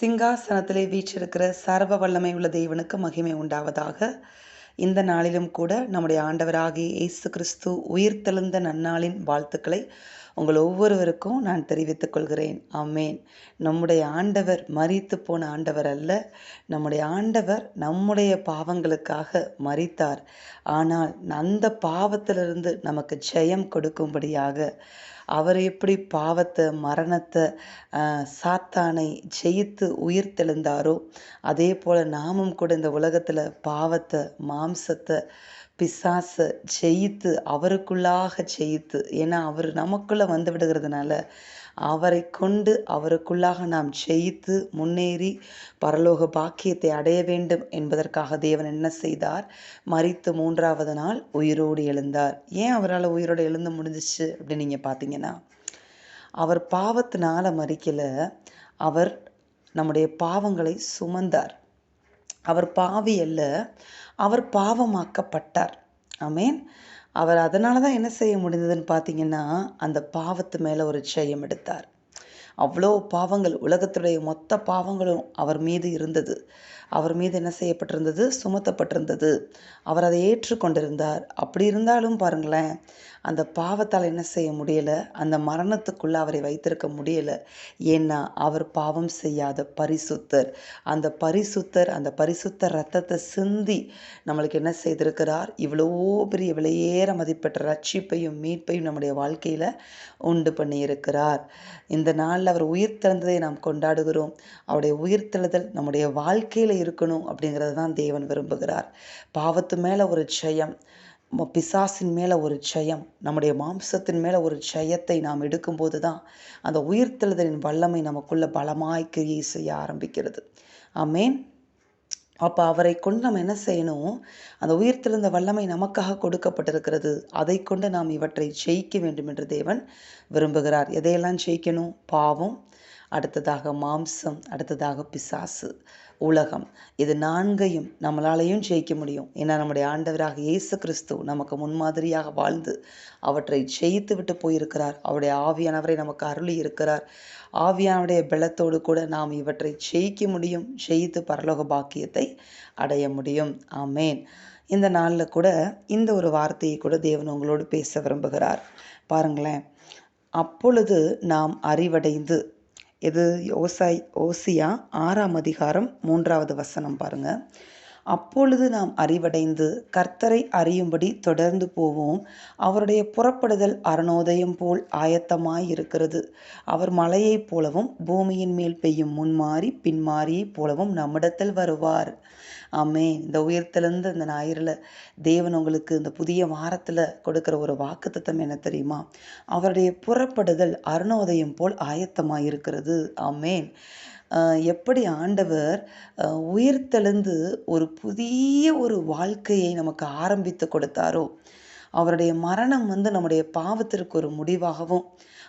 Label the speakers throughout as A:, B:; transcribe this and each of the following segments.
A: சிங்காசனத்திலே வீற்றிருக்கிற சர்வ வல்லமை உள்ள தேவனுக்கு மகிமை உண்டாவதாக. இந்த நாளிலும் கூட நம்முடைய ஆண்டவராகிய இயேசு கிறிஸ்து உயிர்த்தெழுந்த நன்னாளின் வாழ்த்துக்களை உங்கள் ஒவ்வொருவருக்கும் நான் தெரிவித்துக் கொள்கிறேன். ஆமேன். நம்முடைய ஆண்டவர் மறித்து போன ஆண்டவர் அல்ல. நம்முடைய ஆண்டவர் நம்முடைய பாவங்களுக்காக மறித்தார் ஆனால் அந்த பாவத்திலிருந்து நமக்கு ஜெயம் கொடுக்கும்படியாக அவர் எப்படி பாவத்தை மரணத்தை சாத்தானை ஜெயித்து உயிர்த்தெழுந்தாரோ அதே போல் நாமும் கூட இந்த உலகத்தில் பாவத்தை மாம்சத்தை பிசாசை ஜெயித்து அவருக்குள்ளாக ஜெயித்து ஏன்னா அவர் நமக்குள்ளே வந்து விடுகிறதுனால அவரை கொண்டு அவருக்குள்ளாக நாம் ஜெயித்து முன்னேறி பரலோக பாக்கியத்தை அடைய வேண்டும் என்பதற்காக தேவன் என்ன செய்தார்? மறித்து மூன்றாவது நாள் உயிரோடு எழுந்தார். ஏன் அவரால் உயிரோடு எழுந்து முடிஞ்சிச்சு அப்படின்னு நீங்கள் பார்த்தீங்கன்னா அவர் பாவத்தினால மறிக்கல. அவர் நம்முடைய பாவங்களை சுமந்தார். அவர் பாவி அல்ல. அவர் பாவமாக்கப்பட்டார். ஆமேன். அவர் அதனால தான் என்ன செய்ய முடிந்ததுன்னு பார்த்தீங்கன்னா அந்த பாவத்து மேலே ஒரு ஜெயம் எடுத்தார். அவ்வளோ பாவங்கள் உலகத்துடைய மொத்த பாவங்களும் அவர் மீது இருந்தது. அவர் மீது என்ன செய்யப்பட்டிருந்தது? சுமத்தப்பட்டிருந்தது. அவர் அதை ஏற்றுக்கொண்டிருந்தார். அப்படி இருந்தாலும் பாருங்களேன் அந்த பாவத்தால் என்ன செய்ய முடியலை? அந்த மரணத்துக்குள்ளே அவரை வைத்திருக்க முடியலை. ஏன்னா அவர் பாவம் செய்யாத பரிசுத்தர். அந்த பரிசுத்தர் அந்த பரிசுத்த ரத்தத்தை சிந்தி நம்மளுக்கு என்ன செய்திருக்கிறார்? இவ்வளோ பெரிய விலையேற மதிப்பெற்ற ரட்சிப்பையும் மீட்பையும் நம்முடைய வாழ்க்கையில் உண்டு பண்ணியிருக்கிறார். இந்த நாளில் அவர் உயிர் திறந்ததை நாம் கொண்டாடுகிறோம். அவருடைய உயிர்த்தெழுதல் நம்முடைய வாழ்க்கையில் இருக்கணும் அப்படிங்கிறது தான் தேவன் விரும்புகிறார். பாவத்து மேலே ஒரு ஜெயம். பிசாசின் மேலே ஒரு ஜெயம் நம்முடைய மாம்சத்தின் மேலே ஒரு ஜெயத்தை நாம் எடுக்கும்போது தான் அந்த உயிர்த்தெழுதலின் வல்லமை நமக்குள்ள பலமாய் கிரியை செய்ய ஆரம்பிக்கிறது. ஆமேன். அப்போ அவரை கொண்டு நம்ம என்ன செய்யணும்? அந்த உயிர்த்தெழுந்த வல்லமை நமக்காக கொடுக்கப்பட்டிருக்கிறது. அதை கொண்டு நாம் இவற்றை ஜெயிக்க வேண்டும் என்று தேவன் விரும்புகிறார். எதையெல்லாம் ஜெயிக்கணும்? பாவம். அடுத்ததாக மாம்சம் அடுத்ததாக பிசாசு உலகம். இது நான்கையும் நம்மளாலையும் ஜெயிக்க முடியும். ஏன்னா நம்முடைய ஆண்டவராக இயேசு கிறிஸ்து நமக்கு முன்மாதிரியாக வாழ்ந்து அவற்றை ஜெயித்து விட்டு போயிருக்கிறார். அவருடைய ஆவியானவரை நமக்கு அருளி இருக்கிறார். ஆவியானுடைய பலத்தோடு கூட நாம் இவற்றை ஜெயிக்க முடியும். ஜெயித்து பரலோக பாக்கியத்தை அடைய முடியும். ஆமேன். இந்த நாளில் கூட இந்த ஒரு வார்த்தையை கூட தேவன் உங்களோடு பேச விரும்புகிறார். பாருங்களேன். அப்பொழுது நாம் அறிவடைந்து இது ஓசாய் ஓசியா ஆறாம் அதிகாரம் மூன்றாவது வசனம் பாருங்கள் அப்பொழுது நாம் அறிவடைந்து கர்த்தரை அறியும்படி தொடர்ந்து போவோம். அவருடைய புறப்படுதல் அரணோதயம் போல் ஆயத்தமாய் இருக்கிறது அவர் மலையைப் போலவும் பூமியின் மேல் பெய்யும் முன்மாறி பின்மாறியைப் போலவும் நம்மிடத்தில் வருவார். ஆமே இந்த உயர்த்திலேருந்து இந்த ஞாயிறில் தேவன் உங்களுக்கு இந்த புதிய வாரத்தில் கொடுக்குற ஒரு வாக்குத்தத்தம் என்ன தெரியுமா? அவருடைய புறப்படுதல் அருணோதயம் போல் ஆயத்தமாக இருக்கிறது ஆமேன். எப்படி ஆண்டவர் உயிர்த்தெழுந்து ஒரு புதிய ஒரு வாழ்க்கையை நமக்கு ஆரம்பித்து கொடுத்தாரோ அவருடைய மரணம் வந்து நம்முடைய பாவத்திற்கு ஒரு முடிவாகவும்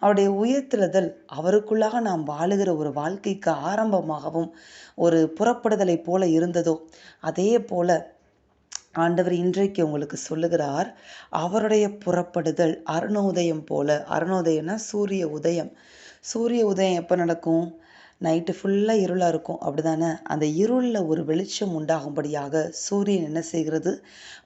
A: அவருடைய உயர்த்துதல் அவருக்குள்ளாக நாம் வாழுகிற ஒரு வாழ்க்கைக்கு ஆரம்பமாகவும் ஒரு புறப்படுதலை போல இருந்ததோ அதே போல ஆண்டவர் இன்றைக்கு உங்களுக்கு சொல்லுகிறார் அவருடைய புறப்படுதல் அருணோதயம் போல அருணோதயம்னா சூரிய உதயம். சூரிய உதயம் எப்போ நடக்கும்? நைட்டு ஃபுல்லாக இருளாக இருக்கும். அப்படி தானே அந்த இருளில் ஒரு வெளிச்சம் உண்டாகும்படியாக சூரியன் என்ன செய்கிறது?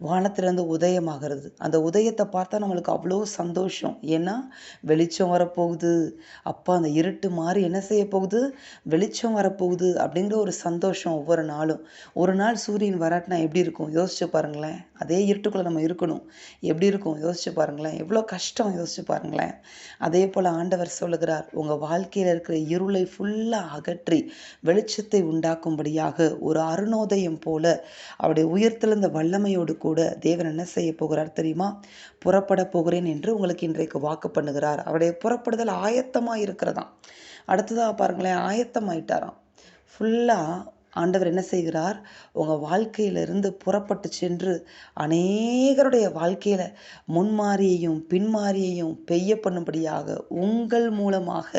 A: வானத்திலேருந்து உதயமாகிறது. அந்த உதயத்தை பார்த்தா நம்மளுக்கு அவ்வளோ சந்தோஷம். ஏன்னா வெளிச்சம் வரப்போகுது. அப்போ அந்த இருட்டு மாறி என்ன செய்ய போகுது? வெளிச்சம் வரப்போகுது அப்படிங்கிற ஒரு சந்தோஷம் ஒவ்வொரு நாளும். ஒரு நாள் சூரியன் வராட்டினா எப்படி இருக்கும்? யோசிச்சு பாருங்களேன். அதே இருட்டுக்குள்ளே நம்ம இருக்கணும். எப்படி இருக்கும்? யோசிச்சு பாருங்களேன். எவ்வளோ கஷ்டம் யோசிச்சு பாருங்களேன். அதே போல் ஆண்டவர் சொல்லுகிறார் உங்கள் வாழ்க்கையில் இருக்கிற இருளை ஃபுல்லாக அகற்றி வெளிச்சத்தை உண்டாக்கும்படியாக ஒரு அருணோதயம் போல அவருடைய உயர்த்தெழுந்த வல்லமையோடு கூட தேவன் என்ன செய்ய போகிறார் தெரியுமா? புறப்பட போகிறேன் என்று உங்களுக்கு இன்றைக்கு வாக்கு பண்ணுகிறார். அவருடைய புறப்படுதல் ஆயத்தமாக இருக்கிறதாம் அடுத்ததாக பாருங்களேன் ஆயத்தமாயிட்டாராம். ஃபுல்லாக ஆண்டவர் என்ன செய்கிறார்? உங்கள் வாழ்க்கையிலிருந்து புறப்பட்டு சென்று அநேகருடைய வாழ்க்கையில் முன்மாறியையும் பின்மாறியையும் பெய்ய பண்ணும்படியாக உங்கள் மூலமாக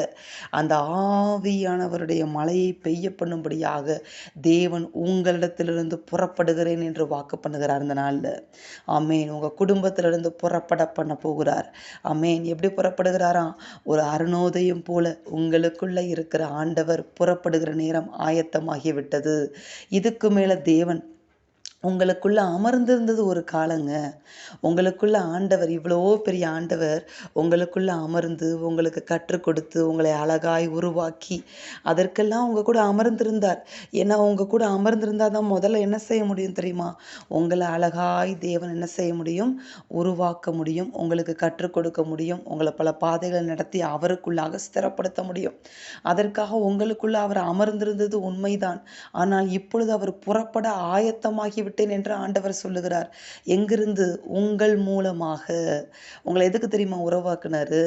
A: அந்த ஆவியானவருடைய மழையை பெய்ய பண்ணும்படியாக தேவன் உங்களிடத்திலிருந்து புறப்படுகிறேன் என்று வாக்கு பண்ணுகிறார் இந்த நாளில். அமேன் உங்கள் குடும்பத்திலிருந்து புறப்பட பண்ண போகிறார். அமேன் எப்படி புறப்படுகிறாராம் ஒரு அருணோதயம் போல உங்களுக்குள்ளே இருக்கிற ஆண்டவர் புறப்படுகிற நேரம் ஆயத்தமாகிவிட்டது. இதுக்கு மேலே தேவன் உங்களுக்குள்ளே அமர்ந்திருந்தது ஒரு காலங்க. உங்களுக்குள்ள ஆண்டவர் இவ்வளோ பெரிய ஆண்டவர் உங்களுக்குள்ள அமர்ந்து உங்களுக்கு கற்றுக் கொடுத்து உங்களை அழகாய் உருவாக்கி அதற்கெல்லாம் உங்கள் கூட அமர்ந்திருந்தார். ஏன்னா உங்கள் கூட அமர்ந்திருந்தால் தான் முதல்ல என்ன செய்ய முடியும் தெரியுமா? உங்களை அழகாய் தேவன் என்ன செய்ய முடியும்? உருவாக்க முடியும். உங்களுக்கு கற்றுக் கொடுக்க முடியும். உங்களை பல பாதைகளை நடத்தி அவருக்குள்ளாக ஸ்திரப்படுத்த முடியும். அதற்காக உங்களுக்குள்ள அவர் அமர்ந்திருந்தது உண்மைதான். ஆனால் இப்பொழுது அவர் புறப்பட ஆயத்தமாகி விட்டேன் என்று ஆண்டவர் சொல்லுகிறார். எங்கிருந்து? உங்கள் மூலமாக. உங்களை எதுக்கு தெரியுமா உறவாக்குனாரு?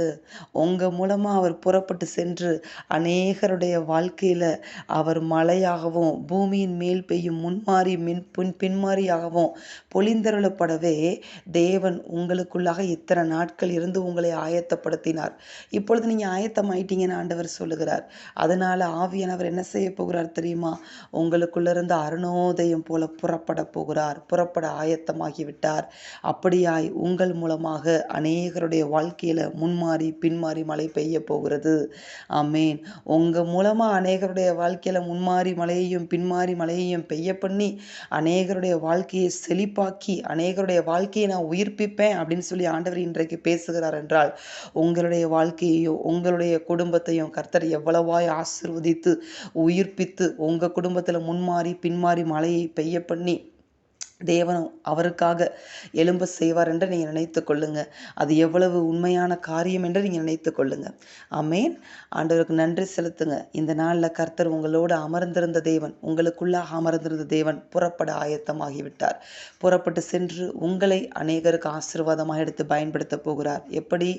A: உங்க மூலமா அவர் புறப்பட்டு சென்று அநேகருடைய வாழ்க்கையில அவர் மழையாகவும் பூமியின் மேல் பெய்யும் முன்மாறி மின் பின் பின்மாறியாகவும் பொழிந்தருளப்படவே தேவன் உங்களுக்குள்ளாக இத்தனை நாட்கள் இருந்து உங்களை ஆயத்தப்படுத்தினார். இப்பொழுது நீங்க ஆயத்தமாயிட்டீங்கன்னு ஆண்டவர் சொல்லுகிறார். அதனால ஆவியானவர் என்ன செய்ய போகிறார் தெரியுமா? உங்களுக்குள்ள இருந்து அருணோதயம் போல புறப்பட போகிறார் புறப்பட ஆயத்தமாகி விட்டார் அப்படியாய் உங்கள் மூலமாக அநேகருடைய வாழ்க்கையில முன்மாறி பின்மாறி மழை பெய்ய போகிறது. ஆமேன். உங்க மூலமா அநேகருடைய வாழ்க்கையில முன்மாறி மழையையும் பின்மாறி மழையையும் பெய்ய பண்ணி அநேகருடைய வாழ்க்கையை செழிப்பாக்கி அநேகருடைய வாழ்க்கையை நான் உயிர்ப்பிப்பேன் அப்படின்னு சொல்லி ஆண்டவர் இன்றைக்கு பேசுகிறார் என்றால் உங்களுடைய வாழ்க்கையையும் உங்களுடைய குடும்பத்தையும் கர்த்தர் எவ்வளவாய் ஆசிர்வதித்து உயிர்ப்பித்து உங்க குடும்பத்துல முன்மாறி பின்மாறி மழையை பெய்ய பண்ணி தேவனும் அவருக்காக எலும்பு செய்வார் என்று நீங்கள் நினைத்து கொள்ளுங்க. அது எவ்வளவு உண்மையான காரியம் என்று நீங்கள் நினைத்து கொள்ளுங்க. அமேன் ஆண்டவருக்கு நன்றி செலுத்துங்க. இந்த நாளில் கர்த்தர் உங்களோடு அமர்ந்திருந்த தேவன் உங்களுக்குள்ளாக அமர்ந்திருந்த தேவன் புறப்பட ஆயத்தமாகிவிட்டார். புறப்பட்டு சென்று உங்களை அநேகருக்கு ஆசீர்வாதமாக எடுத்து பயன்படுத்த போகிறார். எப்படி?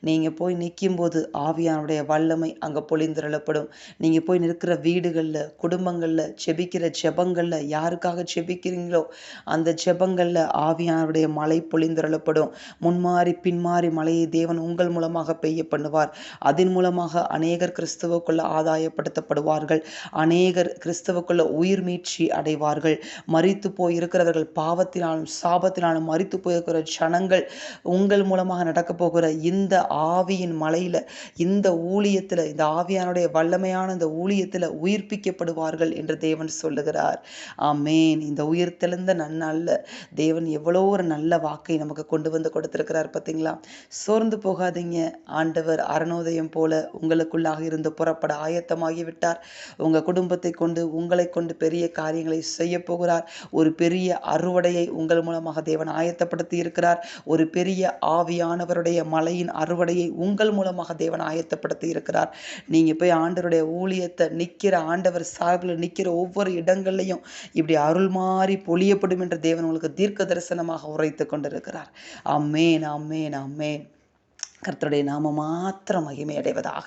A: நீங்கள் போய் நிற்கும் போது ஆவியானுடைய வல்லமை அங்கே பொழிந்திரளப்படும். நீங்கள் போய் நிற்கிற வீடுகளில் குடும்பங்களில் செபிக்கிற ஜெபங்களில் யாருக்காக செபிக்கிறீங்களோ அந்த ஜெபங்களில் ஆவியானுடைய மழை பொழிந்தருளப்படும். முன்மாறி பின்மாறி மழையை தேவன் உங்கள் மூலமாக பெய்ய பண்ணுவார். அதன் மூலமாக அநேகர் கிறிஸ்துவுக்குள்ள ஆதாயப்படுத்தப்படுவார்கள். அநேகர் கிறிஸ்துவுக்குள்ள உயிர் மீட்சி அடைவார்கள். மறித்து போய் இருக்கிறவர்கள் பாவத்தினாலும் சாபத்தினாலும் மறித்து போயிருக்கிற ஜனங்கள் உங்கள் மூலமாக நடக்க போகிற இந்த ஆவியின் மலையில் இந்த ஊழியத்தில் இந்த ஆவியானுடைய வல்லமையான இந்த ஊழியத்தில் உயிர்ப்பிக்கப்படுவார்கள் என்று தேவன் சொல்லுகிறார். ஆமேன். இந்த உயிர்த்தெழுந்த நாளில் தேவன் எவ்வளோ ஒரு நல்ல வாக்கை நமக்கு கொண்டு வந்து கொடுத்துருக்கிறார் பார்த்தீங்களா? சோர்ந்து போகாதீங்க. ஆண்டவர் அரணோதயம் போல உங்களுக்குள்ளாக இருந்து புறப்பட ஆயத்தமாகி விட்டார். உங்கள் குடும்பத்தை கொண்டு உங்களை கொண்டு பெரிய காரியங்களை செய்ய போகிறார். ஒரு பெரிய அறுவடையை உங்கள் மூலமாக தேவன் ஆயத்தப்படுத்தி இருக்கிறார். ஒரு பெரிய ஆவியானவருடைய மலையின் அறுவடையை உங்கள் மூலமாக தேவன் ஆயத்தப்படுத்தி இருக்கிறார். நீங்கள் போய் ஆண்டவருடைய ஊழியத்தை நிற்கிற ஆண்டவர் சார்பில் நிற்கிற ஒவ்வொரு இடங்கள்லையும் இப்படி அருள் மாறி பொழியப்படும் என்று தேவன் உங்களுக்கு தீர்க்க தரிசனமாக உரைத்து கொண்டிருக்கிறார். அம்மேன் அம்மேன் அம்மேன் கர்த்தருடைய நாம மாத்திரம் மகிமை அடைவதாக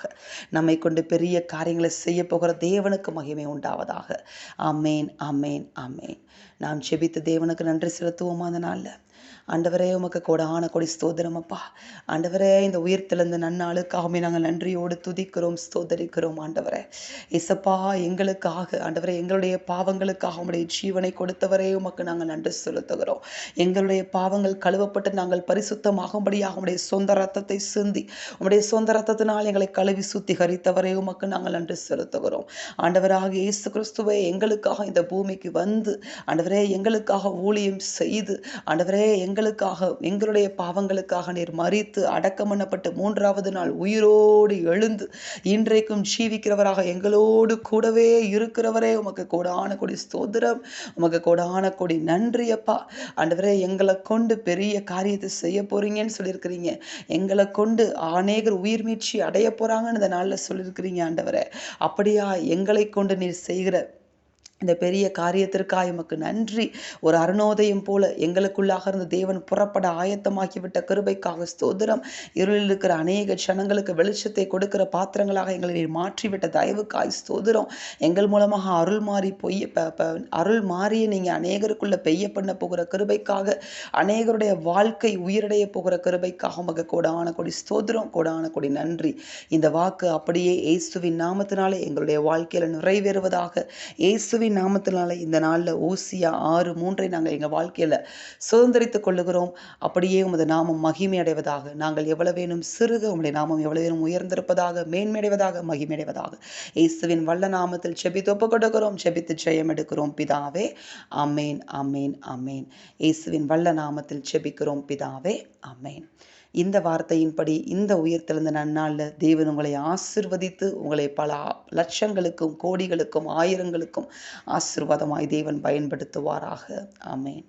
A: நம்மை கொண்டு பெரிய காரியங்களை செய்ய போகிற தேவனுக்கு மகிமை உண்டாவதாக. அமேன் அமேன் அமேன் நாம் செபித்த தேவனுக்கு நன்றி செலுத்துவோமா அந்த நாளில்? ஆண்டவரே உமக்கு கொடான கொடி ஸ்தோதரம் அப்பா. ஆண்டவரே இந்த உயிர்த்தெழுந்த நன்னாளுக்காகவே நாங்கள் நன்றியோடு துதிக்கிறோம் ஸ்தோதரிக்கிறோம் ஆண்டவரே. இசப்பா எங்களுக்காக ஆண்டவரே எங்களுடைய பாவங்களுக்காக உங்களுடைய ஜீவனை கொடுத்தவரே உமக்கு நாங்கள் நன்றி செலுத்துகிறோம். எங்களுடைய பாவங்கள் கழுவப்பட்டு நாங்கள் பரிசுத்தமாகும்படியாக உடைய சொந்த ரத்தத்தை சிந்தி உம்முடைய சொந்த ரத்தத்தினால் எங்களை கழுவி சுத்திகரித்தவரே உமக்கு நாங்கள் நன்றி செலுத்துகிறோம். ஆண்டவராக இயேசு கிறிஸ்துவை எங்களுக்காக இந்த பூமிக்கு வந்து ஆண்டவரே எங்களுக்காக ஊழியம் செய்து ஆண்டவரே எங்களுக்காக எங்களுடைய பாவங்களுக்காக நீர் மறித்து அடக்கம் பண்ணப்பட்டு மூன்றாவது நாள் உயிரோடு எழுந்து இன்றைக்கும் ஜீவிக்கிறவராக எங்களோடு கூடவே இருக்கிறவரே. உமக்கு கோடான கொடி ஸ்தோத்திரம். உமக்கு கோடான கொடி நன்றியப்பா ஆண்டவரே எங்களை கொண்டு பெரிய காரியத்தை செய்ய போறீங்கன்னு சொல்லியிருக்கிறீங்க. எங்களை கொண்டு அநேகர் உயிர் மீட்சி அடைய போறாங்கன்னு இந்த நாளில் சொல்லியிருக்கிறீங்க ஆண்டவரே. அப்படியா எங்களை கொண்டு நீர் செய்கிற இந்த பெரிய காரியத்திற்காக எமக்கு நன்றி. ஒரு அருணோதயம் போல எங்களுக்குள்ளாக இருந்த தேவன் புறப்பட ஆயத்தமாக்கிவிட்ட கிருபைக்காக ஸ்தோதிரம் இருளில் இருக்கிற அநேக க்ஷணங்களுக்கு வெளிச்சத்தை கொடுக்கிற பாத்திரங்களாக எங்களை நீர் மாற்றிவிட்ட தயவுக்காய் ஸ்தோதிரம் எங்கள் மூலமாக அருள் மாறி பொய்ய அருள் மாறிய நீங்கள் அநேகருக்குள்ள பெய்ய பண்ண போகிற கிருபைக்காக அநேகருடைய வாழ்க்கை உயிரடைய போகிற கிருபைக்காக உமக்கு கோடான கொடி ஸ்தோதிரம் கோடான கொடி நன்றி. இந்த வாக்கு அப்படியே இயேசுவின் நாமத்தினாலே எங்களுடைய வாழ்க்கையில் நிறைவேறுவதாக இயேசுவின் நாமத்தினாலே இந்த நாளில் ஓசியா ஆறு மூன்றை நாங்கள் எங்கள் வாழ்க்கையில் சுதந்திரித்துக் கொள்ளுகிறோம். அப்படியே உமது நாமம் மகிமை அடைவதாக நாங்கள் எவ்வளவு வேணும் சிறுக உங்களுடைய நாமம் எவ்வளவு வேணும் உயர்ந்திருப்பதாக மேன்மையடைவதாக மகிமையடைவதாக இயேசுவின் வல்ல நாமத்தில் செபித்து ஒப்புக் கொடுக்கிறோம் செபித்து ஜெயம் எடுக்கிறோம் பிதாவே. அமேன் அமேன் அமேன் இயேசுவின் வல்ல நாமத்தில் செபிக்கிறோம் பிதாவே. அமேன் இந்த வார்த்தையின்படி இந்த உயிர்த்தெழுந்த நன்னாளில் தேவன் உங்களை ஆசிர்வதித்து உங்களை பல லட்சங்களுக்கும் கோடிகளுக்கும் ஆயிரங்களுக்கும் ஆசீர்வாதமாய் தேவன் பயன்படுத்துவாராக. ஆமென்.